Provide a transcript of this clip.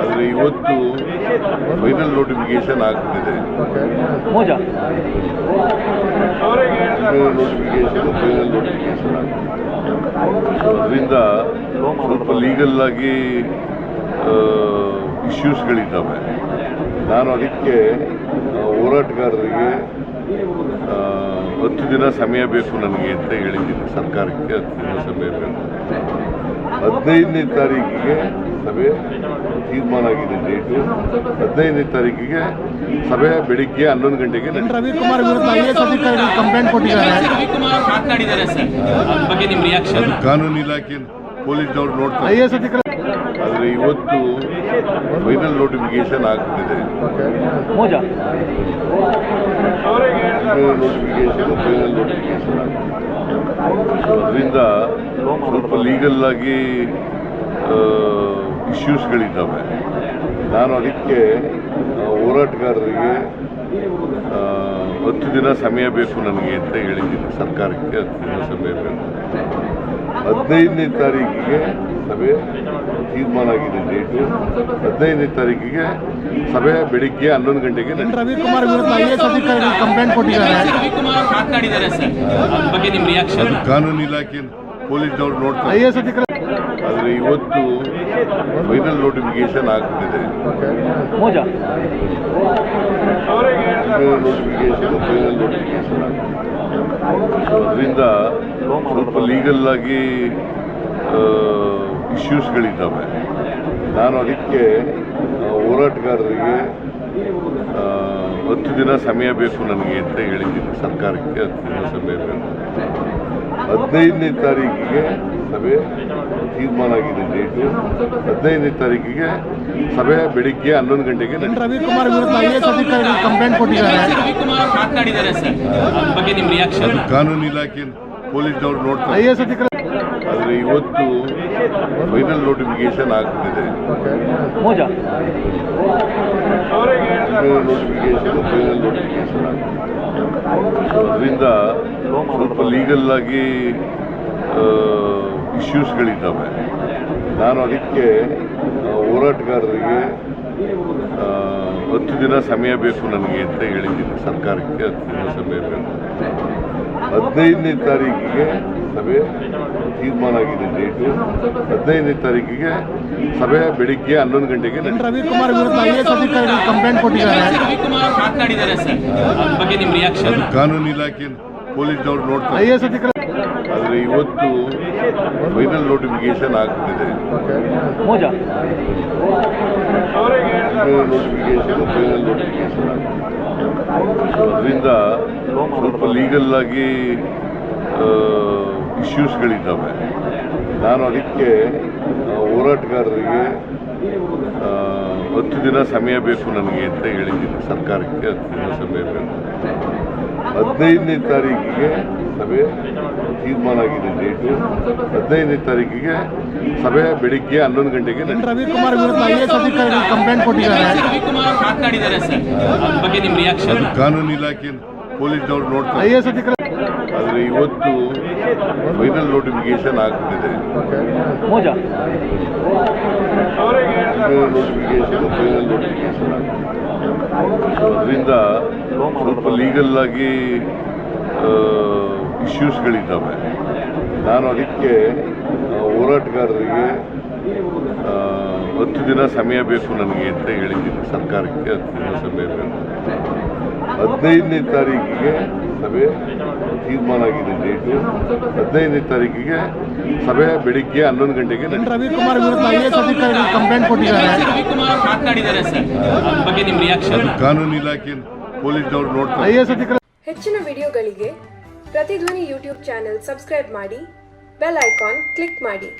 ಆದರೆ ಇವತ್ತು final notification ಆಗ್ತಿದೆ ಫೈನಲ್ ನೋಟಿಫಿಕೇಶನ್ ಫೈನಲ್ ನೋಟಿಫಿಕೇಶನ್ ಆಗ್ತಿದೆ ಅದರಿಂದ ಸ್ವಲ್ಪ ಲೀಗಲ್ ಆಗಿ ಇಶ್ಯೂಸ್ಗಳಿದ್ದಾವೆ ನಾನು ಅದಕ್ಕೆ ಹೋರಾಟಗಾರರಿಗೆ ಹತ್ತು ದಿನ ಸಮಯ ಬೇಕು ನನಗೆ ಅಂತ ಹೇಳಿದ್ದೀನಿ. ಸರ್ಕಾರಕ್ಕೆ ಹತ್ತು ದಿನ ಸಮಯ ಬೇಕು. ಹದಿನೈದನೇ ತಾರೀಕಿಗೆ ಸಭೆ ತೀರ್ಮಾನ ಆಗಿದೆ ಡೇಟು ಹದಿನೈದನೇ ತಾರೀಕಿಗೆ ಸಭೆ ಬೆಳಿಗ್ಗೆ ಹನ್ನೊಂದು ಗಂಟೆಗೆ. ರವಿಕುಮಾರ್ ಕಂಪ್ಲೇಂಟ್ ಕೊಟ್ಟಿದ್ದಾರೆ. ಮಾತನಾಡಿದ್ದಾರೆ ಸರ್. ಬಗ್ಗೆ ನಿಮ್ಮ ರಿಯಾಕ್ಷನ್ ಕಾನೂನು ಇಲಾಖೆ ಪೊಲೀಸ್ನವ್ರು ನೋಡ್ತಾರೆ. ಆದರೆ ಇವತ್ತು ಫೈನಲ್ ನೋಟಿಫಿಕೇಶನ್ ಆಗ್ತಿದೆ. ನೋಟಿಫಿಕೇಶನ್ ಫೈನಲ್ ಅದರಿಂದ ಸ್ವಲ್ಪ ಲೀಗಲ್ ಆಗಿ ಇಶ್ಯೂಸ್ಗಳಿದ್ದಾವೆ ನಾನು ಅದಕ್ಕೆ ಹೋರಾಟಗಾರರಿಗೆ ಹತ್ತು ದಿನ ಸಮಯ ಬೇಕು ನನಗೆ ಅಂತ ಹೇಳಿದ್ದೀನಿ. ಸರ್ಕಾರಕ್ಕೆ ಹತ್ತು ದಿನ ಸಮಯ ಬೇಕು. ಹದಿನೈದನೇ ತಾರೀಕಿಗೆ ಸಭೆ ತೀರ್ಮಾನ ಆಗಿದೆ ಡೇಟು ಹದಿನೈದನೇ ತಾರೀಕಿಗೆ ಸಭೆ ಬೆಳಿಗ್ಗೆ ಹನ್ನೊಂದು ಗಂಟೆಗೆ. ರವಿಕುಮಾರ್ ಕಂಪ್ಲೇಂಟ್ ಕೊಟ್ಟಿದ್ದಾರೆ. ರವಿಕುಮಾರ್ ಸರ್. ಬಗ್ಗೆ ನಿಮ್ಮ ರಿಯಾಕ್ಷನ್ ಕಾನೂನು ಇಲಾಖೆ ಪೊಲೀಸ್ನವ್ರು ನೋಡ್ತಾರೆ. ಆದರೆ ಇವತ್ತು ಫೈನಲ್ ನೋಟಿಫಿಕೇಶನ್ ಆಗ್ತಿದೆ ನೋಟಿಫಿಕೇಶನ್ ಅದರಿಂದ ಸ್ವಲ್ಪ ಲೀಗಲ್ ಆಗಿ ಇಶ್ಯೂಸ್ಗಳಿದ್ದಾವೆ ನಾನು ಅದಕ್ಕೆ ಹೋರಾಟಗಾರರಿಗೆ ಹತ್ತು ದಿನ ಸಮಯ ಬೇಕು ನನಗೆ ಅಂತ ಹೇಳಿದ್ದೀನಿ ಸರ್ಕಾರಕ್ಕೆ ಹತ್ತು ದಿನ ಸಮಯ ಬೇಕು. ಹದಿನೈದನೇ ತಾರೀಕಿಗೆ ಸಭೆ ತೀರ್ಮಾನ ಆಗಿದೆ ಡೇಟು. ಹದಿನೈದನೇ ತಾರೀಕಿಗೆ ಸಭೆ ಬೆಳಿಗ್ಗೆ ಹನ್ನೊಂದು ಗಂಟೆಗೆ ನಡೆಯುತ್ತೆ. ರವಿಕುಮಾರ್ ವಿರುದ್ಧ ಐ ಎಸ್ ಕಂಪ್ಲೇಂಟ್ ಕೊಟ್ಟಿದ್ದಾರೆ. ರವಿಕುಮಾರ್ ಮಾತನಾಡಿದ್ದಾರೆ ಸರ್. ಬಗ್ಗೆ ನಿಮ್ಮ ರಿಯಾಕ್ಷನ್ ಕಾನೂನು ಇಲಾಖೆ ಪೊಲೀಸ್ನವ್ರು ನೋಡ್ತಾರೆ. ಆದರೆ ಇವತ್ತು ಫೈನಲ್ ನೋಟಿಫಿಕೇಶನ್ ಆಗ್ತಿದೆ ಮೋಜಾ ಫೈನಲ್ ನೋಟಿಫಿಕೇಶನ್ ಫೈನಲ್ ನೋಟಿಫಿಕೇಶನ್ ಆಗ್ತಿದೆ ಅದರಿಂದ ಸ್ವಲ್ಪ ಲೀಗಲ್ ಆಗಿ ಇಶ್ಯೂಸ್ಗಳಿದ್ದಾವೆ ನಾನು ಅದಕ್ಕೆ ಹೋರಾಟಗಾರರಿಗೆ ಹತ್ತು ದಿನ ಸಮಯ ಬೇಕು ನನಗೆ ಅಂತ ಹೇಳಿದ್ದೀನಿ. ಸರ್ಕಾರಕ್ಕೆ ಹತ್ತು ದಿನ ಸಮಯ ಬೇಕು. ಹದಿನೈದನೇ ತಾರೀಕಿಗೆ ಸಭೆ ತೀರ್ಮಾನ ಆಗಿದೆ ಡೇಟು ಹದಿನೈದನೇ ತಾರೀಕಿಗೆ ಸಭೆ ಬೆಳಿಗ್ಗೆ ಹನ್ನೊಂದು ಗಂಟೆಗೆ. ರವಿಕುಮಾರ್ ಕಂಪ್ಲೇಂಟ್ ಕೊಟ್ಟಿದ್ದಾರೆ. ರವಿಕುಮಾರ್ ಸರ್. ಬಗ್ಗೆ ನಿಮ್ಮ ರಿಯಾಕ್ಷನ್ ಕಾನೂನು ಇಲಾಖೆ ಪೊಲೀಸ್ನವ್ರು ಐ ನೋಡ್ತಾರೆ ಆದರೆ ಇವತ್ತು ಫೈನಲ್ ನೋಟಿಫಿಕೇಶನ್ ಆಗ್ತಿದೆ. ಫೈನಲ್ ನೋಟಿಫಿಕೇಶನ್ ಫೈನಲ್ ನೋಟಿಫಿಕೇಶನ್ ಅದರಿಂದ ಸ್ವಲ್ಪ ಲೀಗಲ್ ಆಗಿ ಇಶ್ಯೂಸ್ಗಳಿದ್ದಾವೆ ನಾನು ಅದಕ್ಕೆ ಆ, ಹೋರಾಟಗಾರರಿಗೆ ಹತ್ತು ದಿನ ಸಮಯ ಬೇಕು ನನಗೆ ಅಂತ ಹೇಳಿದ್ದೀನಿ. ಸರ್ಕಾರಕ್ಕೆ ಹತ್ತು ದಿನ ಸಮಯ ಬೇಕು. ಹದಿನೈದನೇ ತಾರೀಕಿಗೆ ಸಭೆ ತೀರ್ಮಾನ ಆಗಿದೆ ಡೇಟು. ಹದಿನೈದನೇ ತಾರೀಕಿಗೆ ಸಭೆ ಬೆಳಿಗ್ಗೆ ಹನ್ನೊಂದು ಗಂಟೆಗೆ. ರವಿಕುಮಾರ್ ಕಂಪ್ಲೇಂಟ್ ಕೊಟ್ಟಿದ್ದಾರೆ. ರವಿಕುಮಾರ್ ಮಾತನಾಡಿದ್ದಾರೆ ಸರ್. ಬಗ್ಗೆ ನಿಮ್ಮ ರಿಯಾಕ್ಷನ್ ಕಾನೂನು ಇಲಾಖೆ ಪೊಲೀಸ್ನವ್ರು ನೋಡ್ತಾರೆ. ಆದರೆ ಇವತ್ತು ಫೈನಲ್ ನೋಟಿಫಿಕೇಶನ್ ಆಗ್ತಿದೆ. ಫೈನಲ್ ನೋಟಿಫಿಕೇಶನ್ ಫೈನಲ್ ನೋಟಿಫಿಕೇಶನ್ ಅದರಿಂದ ಸ್ವಲ್ಪ ಲೀಗಲ್ ಆಗಿ ಇಶ್ಯೂಸ್ಗಳಿದ್ದಾವೆ ನಾನು ಅದಕ್ಕೆ ಹೋರಾಟಗಾರರಿಗೆ ಹತ್ತು ದಿನ ಸಮಯ ಬೇಕು ನನಗೆ ಅಂತ ಹೇಳಿದ್ದೀನಿ ಸರ್ಕಾರಕ್ಕೆ ಹತ್ತು ದಿನ ಸಮಯ ಬೇಕು. ಹದಿನೈದನೇ ತಾರೀಕಿಗೆ ಸಭೆ ತೀರ್ಮಾನ ಆಗಿದೆ ಡೇಟು. ಹದಿನೈದನೇ ತಾರೀಕಿಗೆ ಸಭೆ ಬೆಳಿಗ್ಗೆ ಹನ್ನೊಂದು ಗಂಟೆಗೆ ನಡೆಯುತ್ತೆ. ರವಿಕುಮಾರ್ ವಿರುದ್ಧ ಐ ಎಸ್ ಕಂಪ್ಲೇಂಟ್ ಕೊಟ್ಟಿದ್ದಾರೆ. ರವಿಕುಮಾರ್ ಮಾತನಾಡಿದ್ದಾರೆ ಸರ್. ಬಗ್ಗೆ ನಿಮ್ಮ ರಿಯಾಕ್ಷನ್ ಕಾನೂನು ಇಲಾಖೆ ಪೊಲೀಸ್ನವರು ನೋಡ್ತಾರೆ. ಹೆಚ್ಚಿನ ವಿಡಿಯೋಗಳಿಗೆ ಪ್ರತಿಧ್ವನಿ ಯೂಟ್ಯೂಬ್ ಚಾನೆಲ್ ಸಬ್ಸ್ಕ್ರೈಬ್ ಮಾಡಿ ಬೆಲ್ ಐಕಾನ್ ಕ್ಲಿಕ್ ಮಾಡಿ.